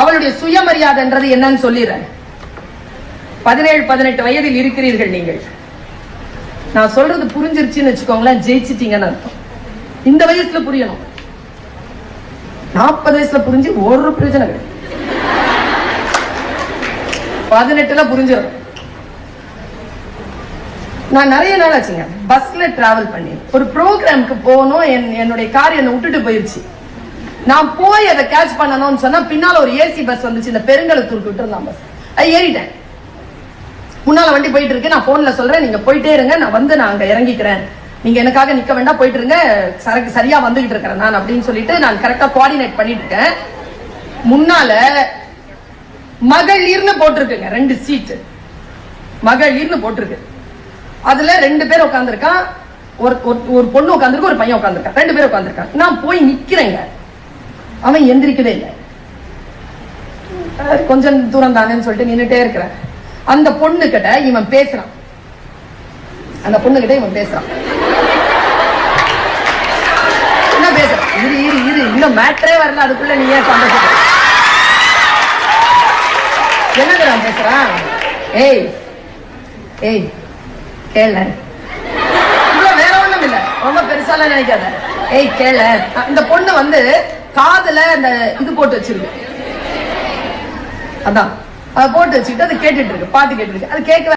அவளுடைய சுயமரியாதைன்றது என்னன்னு சொல்லிடுறேன். பதினேழு பதினெட்டு வயதில் இருக்கிறீர்கள் நீங்கள். நான் சொல்றது புரிஞ்சிருச்சுன்னு வச்சுக்கோங்களேன் ஜெயிச்சிட்டீங்கன்னு அர்த்தம். இந்த வயசுல புரியணும். நாற்பது வயசுல புரிஞ்சு ஒரு பிரச்சனை கிடையாது. பதினெட்டுல புரிஞ்சிடும் நான் நிறைய நாள் ஆச்சுங்க. பஸ்ல டிராவல் பண்ணி ஒரு ப்ரோக்ராம்க்கு போகணும் என் என்னுடைய கார் என்னை விட்டுட்டு போயிருச்சு. நான் போய் அதை கேட்ச் பண்ணணும்னு சொன்னா பின்னால ஒரு ஏசி பஸ் வந்துச்சு. இந்த பெருங்கலத்தூருக்கு விட்டுருந்தான் பஸ் அது ஏறிட்டேன். முன்னால வண்டி போயிட்டு இருக்கு நான் போன்ல சொல்றேன். நீங்க போயிட்டே இருங்க. நான் வந்து நான் அங்க இறங்கிக்கிறேன். நீங்க எனக்காக நிக்க வேண்டாம். போயிட்டு இருங்க. சரக்கு சரியா வந்துகிட்டு இருக்கிறேன் நான் அப்படின்னு சொல்லிட்டு நான் கரெக்டா கோஆர்டினேட் பண்ணிட்டு இருக்கேன். முன்னால மகளிர்னு போட்டிருக்குங்க. ரெண்டு சீட்டு மகளிர்னு போட்டிருக்கு. அதுல ரெண்டு பேர் உட்காந்துருக்கான் ஒரு ஒரு- ஒரு பொண்ணு உட்காந்துருக்கு ஒரு பையன் உட்காந்துருக்கான் ரெண்டு பேர் உட்காந்துருக்கான் நான் போய் நிக்கிறேங்க. அவன் எந்திரிக்கவே இல்லை. கொஞ்சம் தூரம் தானேன்னு சொல்லிட்டு நின்னுட்டே இருக்கிறேன். அந்த பொண்ணு கிட்ட இவன் பேசுறான். அந்த பொண்ணு கிட்ட இவன் பேசுறான். என்ன பேசுறான்? இரு இரு இரு. இன்னும் மேட்ரே வரல. அதுக்குள்ள நீ ஏன் சந்தோஷம் என்ன பேசுறான் ஏய் ஏய் கேள. இல்ல வேற ஒண்ணும் இல்ல ரொம்ப பெருசாலாம் நினைக்காத. ஏய் கேள. இந்த பொண்ணு வந்து காதுல அந்த இது போட்டு வச்சிருக்கு. அதான். அதை போட்டு வச்சுக்கிட்டு அது கேட்டுட்டு இருக்கு. பாட்டு கேட்டுட்டு இருக்கு. அது கேட்க